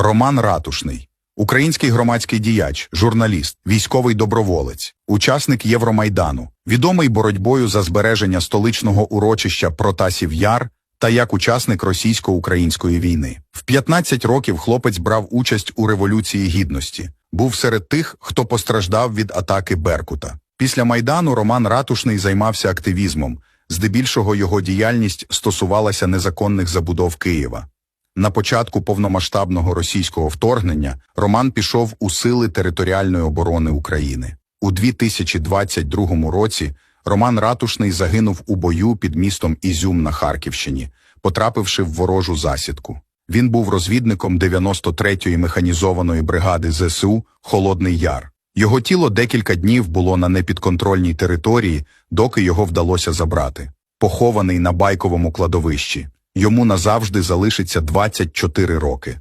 Роман Ратушний, український громадський діяч, журналіст, військовий доброволець, учасник Євромайдану, відомий боротьбою за збереження столичного урочища Протасів Яр та як учасник російсько-української війни. В 15 років хлопець брав участь у Революції Гідності, був серед тих, хто постраждав від атаки Беркута. Після Майдану Роман Ратушний займався активізмом, здебільшого його діяльність стосувалася незаконних забудов Києва. На початку повномасштабного російського вторгнення Роман пішов у сили територіальної оборони України. У 2022 році Роман Ратушний загинув у бою під містом Ізюм на Харківщині, потрапивши в ворожу засідку. Він був розвідником 93-ї механізованої бригади ЗСУ Холодний Яр. Його тіло декілька днів було на непідконтрольній території, доки його вдалося забрати. Похований на байковому кладовищі. Йому назавжди залишиться 24 роки.